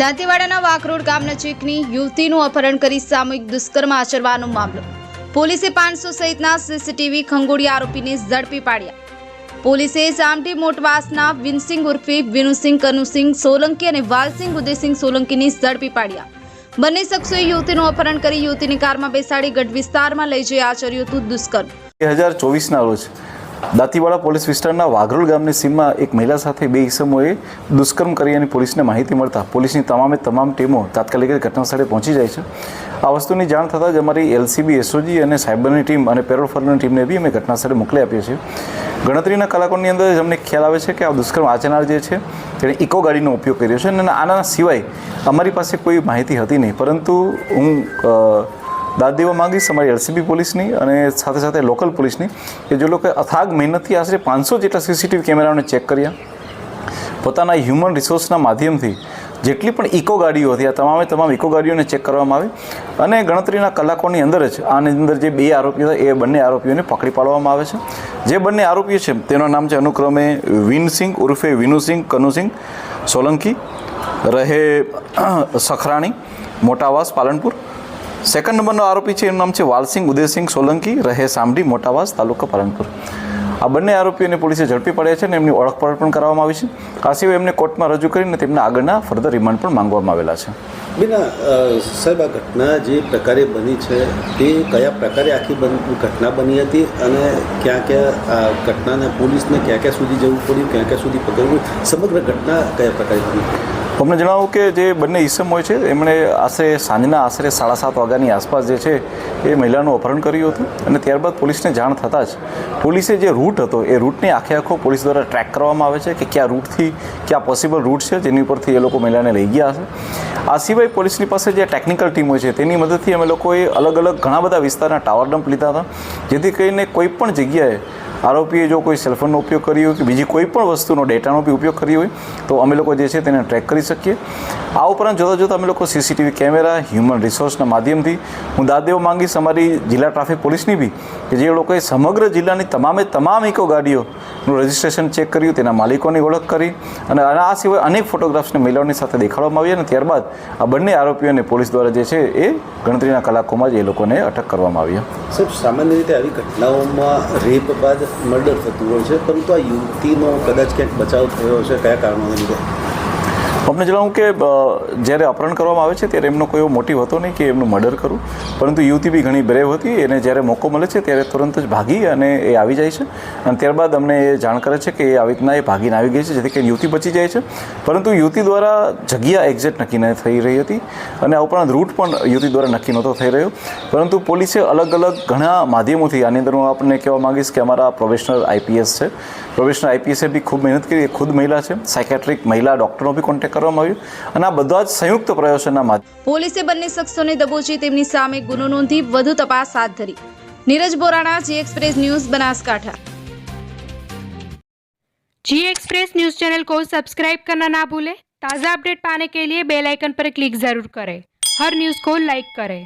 દાંતીવાડાના વાકરોડ ગામ નજીકની યુવતીનું અપહરણ કરી સામૂહિક દુષ્કર્મ આચરવાનો મામલો. પોલીસે પાંચસો સહિતના સીસીટીવી ખંગોળી આરોપીને ઝડપી પાડ્યા. પોલીસે સામટી મોટવાસના વિનસિંગ ઉર્ફે વિનુસિંહ, કનુસિંહ, સોલંકી અને વાલસિંહ ઉદયસિંહ સોલંકીને ઝડપી પાડ્યા. બંને શખ્સોએ યુવતીનું અપહરણ કરી યુવતીની કારમાં બેસાડી ગઢ વિસ્તારમાં લઈ જઈ આચર્યું હતું દુષ્કર્મ. બે હજાર ચોવીસના રોજ દાંતીવાડા પોલીસ વિસ્તારના વાઘરોલ ગામની સીમમાં એક મહિલા સાથે બે ઈસમોએ દુષ્કર્મ કરી અને પોલીસને માહિતી મળતા પોલીસની તમામે તમામ ટીમો તાત્કાલિક ઘટનાસ્થળે પહોંચી જાય છે. આ વસ્તુની જાણ થતાં જ અમારી એલસીબી, એસઓજી અને સાયબરની ટીમ અને પેરોલ ફોરની ટીમને બી અમે ઘટનાસ્થળે મોકલી આપીએ છીએ. ગણતરીના કલાકોની અંદર જ અમને ખ્યાલ આવે છે કે આ દુષ્કર્મ આચરનાર જે છે, તેણે ઇકો ગાડીનો ઉપયોગ કર્યો છે અને આના સિવાય અમારી પાસે કોઈ માહિતી હતી નહીં. પરંતુ હું દાદ દેવા માંગીશ અમારી એલસીબી પોલીસની અને સાથે સાથે લોકલ પોલીસની કે જે લોકોએ અથાગ મહેનતથી આશરે પાંચસો જેટલા સીસીટીવી કેમેરાઓને ચેક કર્યા. પોતાના હ્યુમન રિસોર્સના માધ્યમથી જેટલી પણ ઇકો ગાડીઓ હતી, આ તમામે તમામ ઇકો ગાડીઓને ચેક કરવામાં આવી અને ગણતરીના કલાકોની અંદર જ આની અંદર જે બે આરોપીઓ હતા, એ બંને આરોપીઓને પકડી પાડવામાં આવે છે. જે બંને આરોપીઓ છે, તેનું નામ છે અનુક્રમે વિનસિંહ ઉર્ફે વિનુસિંહ કનુસિંહ સોલંકી, રહે સખરાણી, મોટાવાસ, પાલનપુર સેકન્ડ નંબરનો આરોપી છે, એનું નામ છે વાલસિંહ ઉદયસિંહ સોલંકી. રહે સામડી મોટાવાસ તાલુકા પાલનપુર. આ બંને આરોપીઓને પોલીસે ઝડપી પડ્યા છે અને એમની ઓળખપણ પણ કરવામાં આવી છે. આ સિવાય એમને કોર્ટમાં રજૂ કરીને તેમના આગળના ફર્ધર રિમાન્ડ પણ માંગવામાં આવેલા છે. બેના સાહેબ, આ ઘટના જે પ્રકારે બની છે, તે કયા પ્રકારે આખી ઘટના બની હતી અને ક્યાં ક્યાં આ ઘટનાને પોલીસને ક્યાં ક્યાં સુધી જવું પડ્યું, ક્યાં ક્યાં સુધી પકડવું સમગ્ર ઘટના કયા પ્રકારે બની? અમને જણાવું કે જે બંને ઈસમ હોય છે, એમણે આશરે સાંજના આશરે સાડા સાત વાગ્યાની આસપાસ જે છે, એ મહિલાનું અપહરણ કર્યું હતું અને ત્યારબાદ પોલીસને જાણ થતાં જ પોલીસે જે રૂટ હતો, એ રૂટને આખે આખો પોલીસ દ્વારા ટ્રેક કરવામાં આવે છે કે કયા રૂટથી કયા પોસિબલ રૂટ છે, જેની ઉપરથી એ લોકો મહિલાને લઈ ગયા હશે. આ સિવાય પોલીસની પાસે જે ટેકનિકલ ટીમ હોય છે, તેની મદદથી અમે લોકોએ અલગ અલગ ઘણા બધા વિસ્તારના ટાવર ડમ્પ લીધા હતા, જેથી કરીને કોઈ પણ જગ્યાએ આરોપીએ જો કોઈ સેલફોનનો ઉપયોગ કર્યો હોય કે બીજી કોઈ પણ વસ્તુનો ડેટાનો બી ઉપયોગ કર્યો હોય, તો અમે લોકો જે છે તેને ટ્રેક કરી શકીએ. આ ઉપરાંત જોતાં જોતાં અમે લોકો સીસીટીવી કેમેરા હ્યુમન રિસોર્સના માધ્યમથી હું દાદેવ માંગીશ અમારી જિલ્લા ટ્રાફિક પોલીસની બી, કે જે લોકોએ સમગ્ર જિલ્લાની તમામે તમામ ઇકો ગાડીઓનું રજિસ્ટ્રેશન ચેક કર્યું, તેના માલિકોની ઓળખ કરી અને આ સિવાય અનેક ફોટોગ્રાફ્સને મહિલાઓની સાથે દેખાડવામાં આવ્યા અને ત્યારબાદ આ બંને આરોપીઓને પોલીસ દ્વારા જે છે એ ગણતરીના કલાકોમાં જ એ લોકોને અટક કરવામાં આવ્યા સાહેબ, સામાન્ય રીતે આવી ઘટનાઓમાં રેપ બાદ મર્ડર થતું હોય છે, પરંતુ આ યુવતીનો કદાચ ક્યાંક બચાવ થયો છે કયા કારણોને લીધે? અમને જણાવું કે જ્યારે અપહરણ કરવામાં આવે છે, ત્યારે એમનો કોઈ મોટિવ હતો નહીં કે એમનું મર્ડર કરું. પરંતુ યુવતી બી ઘણી બ્રેવ હતી, એને જ્યારે મોકો મળે છે, ત્યારે તુરંત જ ભાગી અને એ આવી જાય છે. અને ત્યારબાદ અમને એ જાણ કરે છે કે એ આવી રીતના એ ભાગીને આવી ગઈ છે, જેથી કરીને યુવતી બચી જાય છે. પરંતુ યુવતી દ્વારા જગ્યા એક્ઝેક્ટ નક્કી ન થઈ રહી હતી અને આ ઉપરાંત રૂટ પણ યુવતી દ્વારા નક્કી નહોતો થઈ રહ્યો. પરંતુ પોલીસે અલગ અલગ ઘણા માધ્યમોથી, આની અંદર હું આપને કહેવા માંગીશ કે અમારા પ્રોફેશનલ આઈપીએસ છે. પ્રોફેશનલ આઈપીએસે બી ખૂબ મહેનત કરી, એ ખુદ મહિલા છે. સાયકેટ્રિક મહિલા ડૉક્ટરનો બી કોન્ટેક્ટ કરવામાં આવ્યો અને આ બધા જ સંયુક્ત પ્રયાસોના માધ્યમ પોલીસે બંને શખ્સોને દબોચી તેમની સામે ગુનો નોંધી વધુ તપાસ હાથ ધરી Neeraj Borana G express news Banaskantha G express news channel को सब्सक्राइब करना ना भूलें ताज़ा अपडेट पाने के लिए बेल आइकन पर क्लिक ज़रूर करें हर न्यूज़ को लाइक करें